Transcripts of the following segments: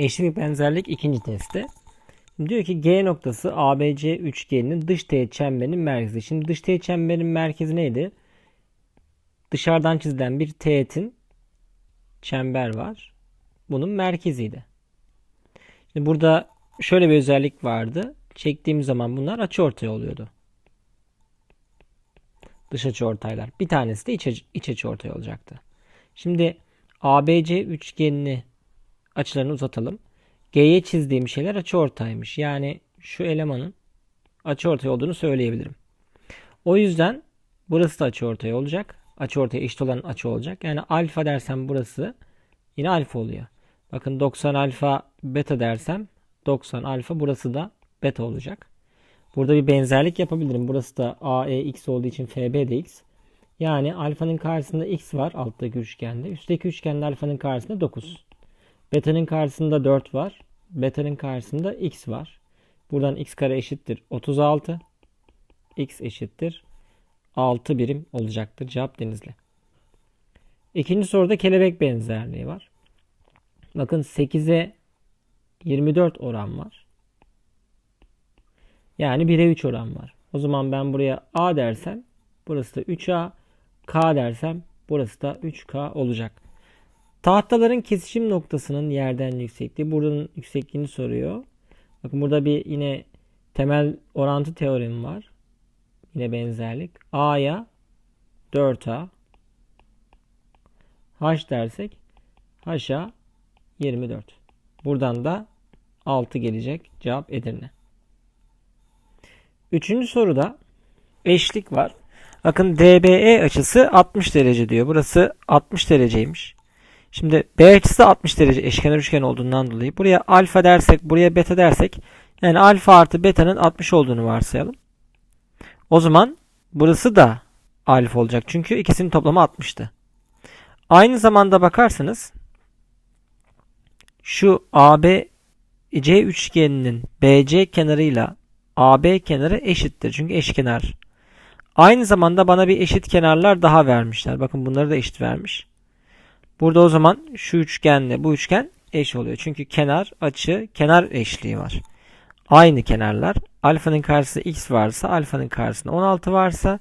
Eşlik benzerlik ikinci testte. Diyor ki G noktası ABC üçgeninin dış teğet çemberinin merkezi. Şimdi dış teğet çemberin merkezi neydi? Dışarıdan çizilen bir teğetin çember var. Bunun merkeziydi. Şimdi burada şöyle bir özellik vardı. Çektiğim zaman bunlar açıortay oluyordu. Dış açıortaylar. Bir tanesi de iç, iç açıortay olacaktı. Şimdi ABC üçgenini açılarını uzatalım. G'ye çizdiğim şeyler açıortaymış. Yani şu elemanın açıortay olduğunu söyleyebilirim. O yüzden burası da açıortay olacak. Açıortaya eşit olan açı olacak. Yani alfa dersem burası yine alfa oluyor. Bakın 90 alfa beta dersem 90 alfa burası da beta olacak. Burada bir benzerlik yapabilirim. Burası da AEX olduğu için FB de X. Yani alfanın karşısında X var alttaki üçgende. Üstteki üçgende alfanın karşısında 9. Beta'nın karşısında 4 var. Beta'nın karşısında X var. Buradan X kare eşittir 36. X eşittir 6 birim olacaktır. Cevap Denizli. İkinci soruda kelebek benzerliği var. Bakın 8'e 24 oran var. Yani 1'e 3 oran var. O zaman ben buraya A dersem burası da 3A. K dersem burası da 3K olacak. Tahtaların kesişim noktasının yerden yüksekliği. Buranın yüksekliğini soruyor. Bakın burada bir yine temel orantı teoremi var. Yine benzerlik. A'ya 4A. H dersek H'a 24. Buradan da 6 gelecek. Cevap Edirne. Üçüncü soruda eşlik var. Bakın DBE açısı 60 derece diyor. Burası 60 dereceymiş. Şimdi B açısı da 60 derece eşkenar üçgen olduğundan dolayı buraya alfa dersek buraya beta dersek yani alfa artı beta'nın 60 olduğunu varsayalım. O zaman burası da alfa olacak. Çünkü ikisinin toplamı 60'tı. Aynı zamanda bakarsanız şu AB C üçgeninin BC kenarıyla AB kenarı eşittir. Çünkü eşkenar. Aynı zamanda bana bir eşit kenarlar daha vermişler. Bakın bunları da eşit vermiş. Burada o zaman şu üçgenle bu üçgen eş oluyor. Çünkü kenar, açı, kenar eşliği var. Aynı kenarlar. Alfanın karşısında x varsa, alfanın karşısında 16 varsa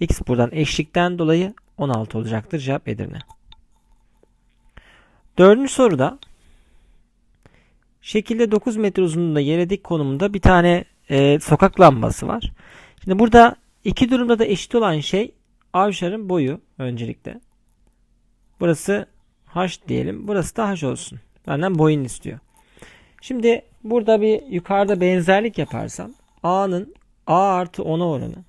x buradan eşlikten dolayı 16 olacaktır. Cevap Edirne. Dördüncü soruda şekilde 9 metre uzunluğunda yere dik konumunda bir tane e, sokak lambası var. Şimdi burada iki durumda da eşit olan şey avşarın boyu öncelikle. Burası h diyelim. Burası da h olsun. Benden boyun istiyor. Şimdi burada bir yukarıda benzerlik yaparsam a'nın a artı 10'a oranı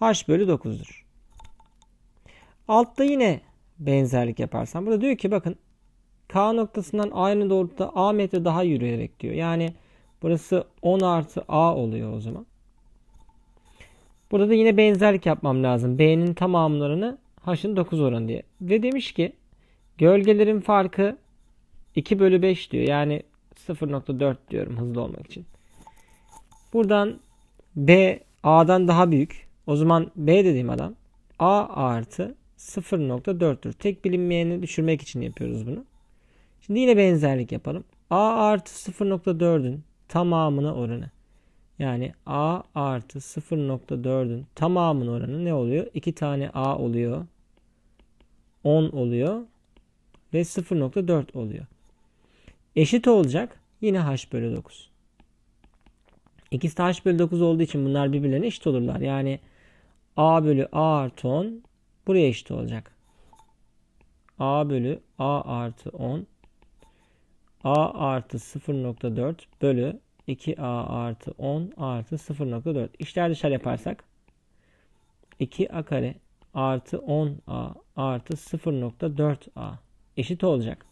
h bölü 9'dur. Altta yine benzerlik yaparsam burada diyor ki bakın K noktasından aynı doğrultuda A metre daha yürüyerek diyor. Yani burası 10 artı A oluyor o zaman. Burada da yine benzerlik yapmam lazım. B'nin tamamlarını H'ın 9 oranı diye. Ve demiş ki gölgelerin farkı 2 bölü 5 diyor. Yani 0.4 diyorum hızlı olmak için. Buradan B A'dan daha büyük. O zaman B dediğim adam A artı 0.4'tür. Tek bilinmeyeni düşürmek için yapıyoruz bunu. Şimdi yine benzerlik yapalım. A artı 0.4'ün tamamına oranı. Yani A artı 0.4'ün tamamının oranı ne oluyor? 2 tane A oluyor. 10 oluyor. Ve 0.4 oluyor. Eşit olacak. Yine H bölü 9. İkisi de H bölü 9 olduğu için bunlar birbirlerine eşit olurlar. Yani A bölü A artı 10 buraya eşit olacak. A bölü A artı 10 A artı 0.4 bölü 2A artı 10 artı 0.4. İşler dışarı yaparsak 2A kare artı 10A artı 0.4A eşit olacak.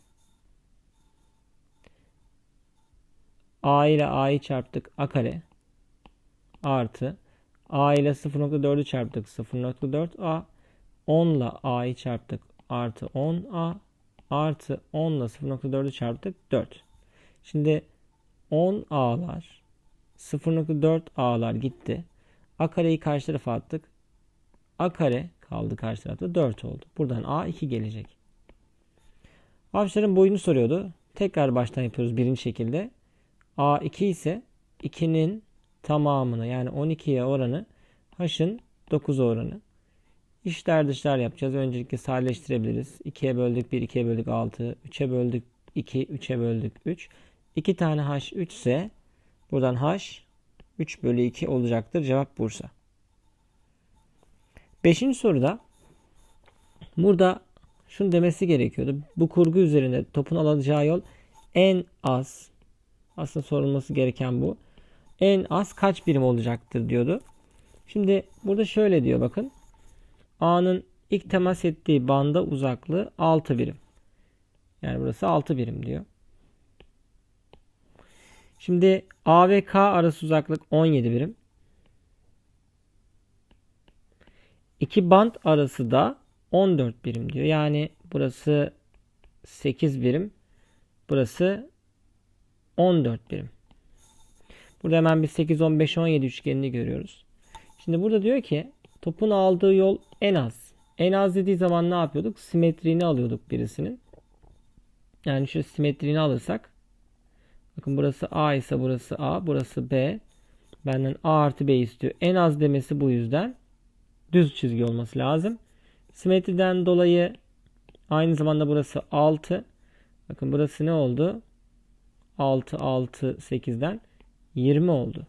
A ile A'yı çarptık A kare artı A ile 0.4'ü çarptık 0.4A 10 ile A'yı çarptık artı 10A artı 10 ile 0.4'ü çarptık 4. Şimdi 10 A'lar 0.4 A'lar gitti. A kareyi karşı tarafa attık. A kare kaldı karşı tarafta 4 oldu. Buradan A 2 gelecek. Harflerin boyunu soruyordu. Tekrar baştan yapıyoruz birinci şekilde. A2 ise 2'nin tamamını yani 12'ye oranı H'ın 9 oranı. İşler dışlar yapacağız. Öncelikle sadeleştirebiliriz. 2'ye böldük 1, 2'ye böldük 6, 3'e böldük 2, 3'e böldük 3. 2 tane H 3 ise buradan H 3 bölü 2 olacaktır. Cevap Bursa. Beşinci soruda burada şunu demesi gerekiyordu. Bu kurgu üzerinde topun alacağı yol en az aslında sorulması gereken bu. En az kaç birim olacaktır diyordu. Şimdi burada şöyle diyor bakın. A'nın ilk temas ettiği banda uzaklığı 6 birim. Yani burası 6 birim diyor. Şimdi A ve K arası uzaklık 17 birim. İki band arası da 14 birim diyor. Yani burası 8 birim. Burası 14 birim. Burada hemen bir 8, 15, 17 üçgenini görüyoruz. Şimdi burada diyor ki topun aldığı yol en az. En az dediği zaman ne yapıyorduk? Simetriğini alıyorduk birisinin. Yani şu simetriğini alırsak bakın burası A ise burası A, burası B. Benden A artı B istiyor. En az demesi bu yüzden düz çizgi olması lazım. Simetriden dolayı aynı zamanda burası 6. Bakın burası ne oldu? 6, 6, 8'den 20 oldu.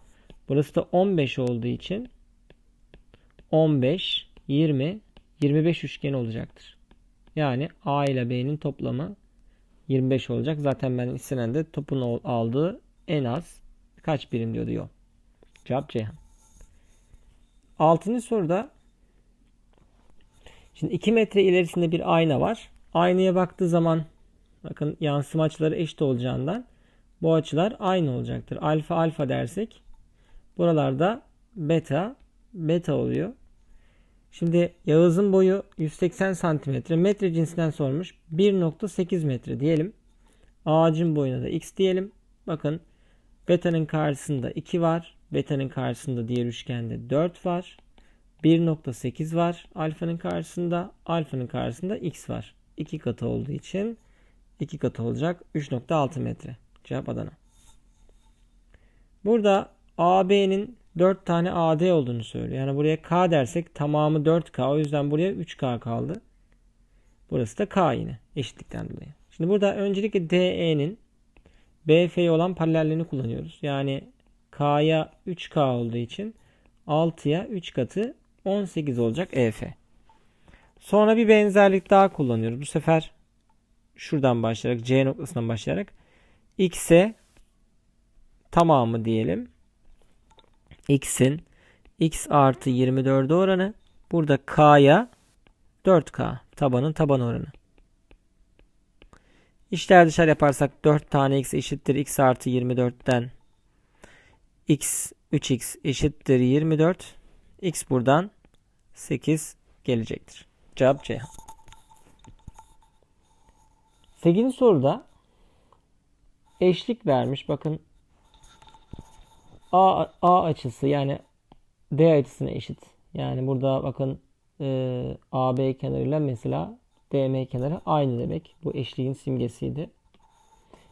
Burası da 15 olduğu için 15, 20, 25 üçgen olacaktır. Yani A ile B'nin toplamı 25 olacak. Zaten ben istenen de topun aldığı en az kaç birim diyordu yol. Cevap Ceyhan. Altıncı soruda şimdi 2 metre ilerisinde bir ayna var. Aynaya baktığı zaman bakın yansıma açıları eşit olacağından bu açılar aynı olacaktır. Alfa alfa dersek buralarda beta beta oluyor. Şimdi Yağız'ın boyu 180 santimetre. Metre cinsinden sormuş. 1.8 metre diyelim. Ağacın boyuna da x diyelim. Bakın beta'nın karşısında 2 var. Beta'nın karşısında diğer üçgende 4 var. 1.8 var. Alfanın karşısında. Alfanın karşısında x var. 2 katı olduğu için 2 katı olacak. 3.6 metre. Cevap Adana. Burada AB'nin 4 tane AD olduğunu söylüyor. Yani buraya K dersek tamamı 4K. O yüzden buraya 3K kaldı. Burası da K yine eşitlikten dolayı. Şimdi burada öncelikle DE'nin BF'ye olan paralelliğini kullanıyoruz. Yani K'ya 3K olduğu için 6'ya 3 katı 18 olacak EF. Sonra bir benzerlik daha kullanıyoruz. Bu sefer şuradan başlayarak C noktasından başlayarak X'e tamamı diyelim x'in x artı 24 oranı. Burada k'ya 4k tabanın taban oranı. İşler dışarı yaparsak 4 tane x eşittir x artı 24'ten x 3x eşittir 24. x buradan 8 gelecektir. Cevap C. 8. soruda eşlik vermiş. Bakın A, A açısı yani D açısına eşit. Yani burada bakın e, AB kenarıyla mesela DM kenarı aynı demek. Bu eşliğin simgesiydi.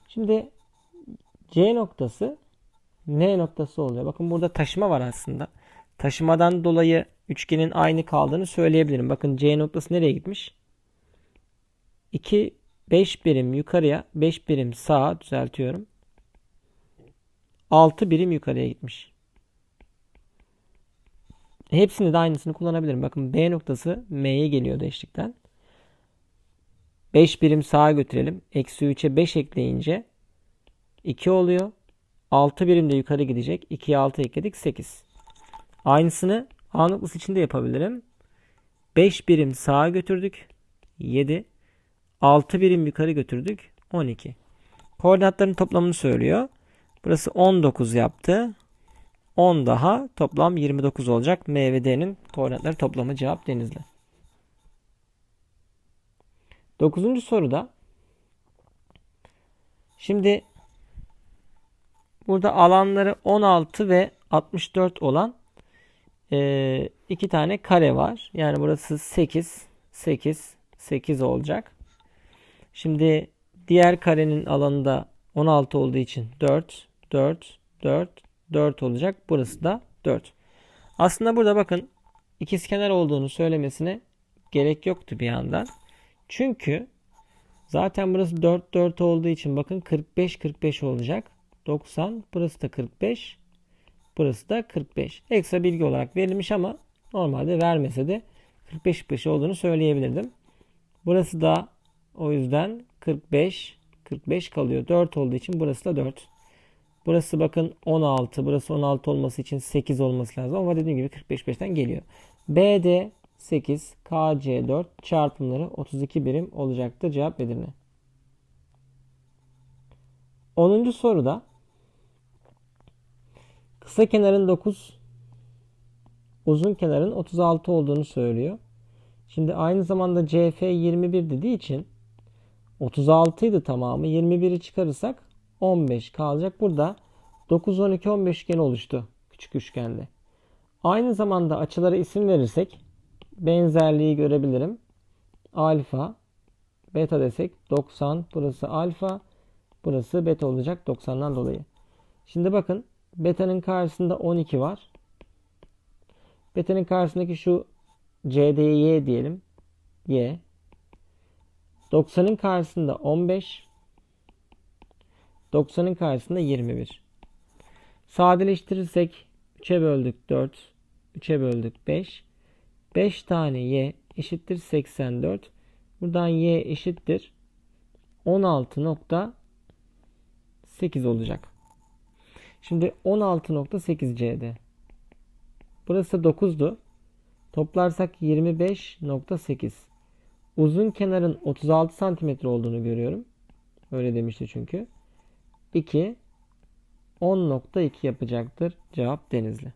Şimdi C noktası N noktası oluyor. Bakın burada taşıma var aslında. Taşımadan dolayı üçgenin aynı kaldığını söyleyebilirim. Bakın C noktası nereye gitmiş? 2 5 birim yukarıya 5 birim sağa düzeltiyorum. 6 birim yukarıya gitmiş. Hepsini de aynısını kullanabilirim. Bakın B noktası M'ye geliyor eşlikten. 5 birim sağa götürelim. Eksi 3'e 5 ekleyince 2 oluyor. 6 birim de yukarı gidecek. 2'ye 6 ekledik 8. Aynısını A noktası için de yapabilirim. 5 birim sağa götürdük. 7. 6 birim yukarı götürdük. 12. Koordinatların toplamını söylüyor. Burası 19 yaptı. 10 daha toplam 29 olacak. M ve D'nin koordinatları toplamı cevap Denizli. 9. soruda şimdi burada alanları 16 ve 64 olan e, iki tane kare var. Yani burası 8, 8, 8 olacak. Şimdi Diğer karenin alanında 16 olduğu için 4, 4, 4, 4 olacak. Burası da 4. Aslında burada bakın ikizkenar olduğunu söylemesine gerek yoktu bir yandan. Çünkü zaten burası 4, 4 olduğu için bakın 45, 45 olacak. 90, burası da 45, burası da 45. Ekstra bilgi olarak verilmiş ama normalde vermese de 45, 45 olduğunu söyleyebilirdim. Burası da o yüzden 45, 45 kalıyor. 4 olduğu için burası da 4. Burası bakın 16. Burası 16 olması için 8 olması lazım. Ama dediğim gibi 45 5'ten geliyor. BD 8, KC 4 çarpımları 32 birim olacaktır. Cevap Edirne. 10. soruda kısa kenarın 9, uzun kenarın 36 olduğunu söylüyor. Şimdi aynı zamanda CF 21 dediği için 36 idi tamamı. 21'i çıkarırsak 15 kalacak. Burada 9, 12, 15 üçgen oluştu. Küçük üçgende. Aynı zamanda açılara isim verirsek benzerliği görebilirim. Alfa, beta desek 90. Burası alfa, burası beta olacak 90'dan dolayı. Şimdi bakın beta'nın karşısında 12 var. Beta'nın karşısındaki şu CD'ye y diyelim. Y. 90'ın karşısında 15. 90'ın karşısında 21. Sadeleştirirsek 3'e böldük 4. 3'e böldük 5. 5 tane y eşittir 84. Buradan y eşittir 16.8 olacak. Şimdi 16.8 C'de. Burası 9'du. Toplarsak 25.8. Uzun kenarın 36 santimetre olduğunu görüyorum. Öyle demişti çünkü. 2 10.2 yapacaktır. Cevap Denizli.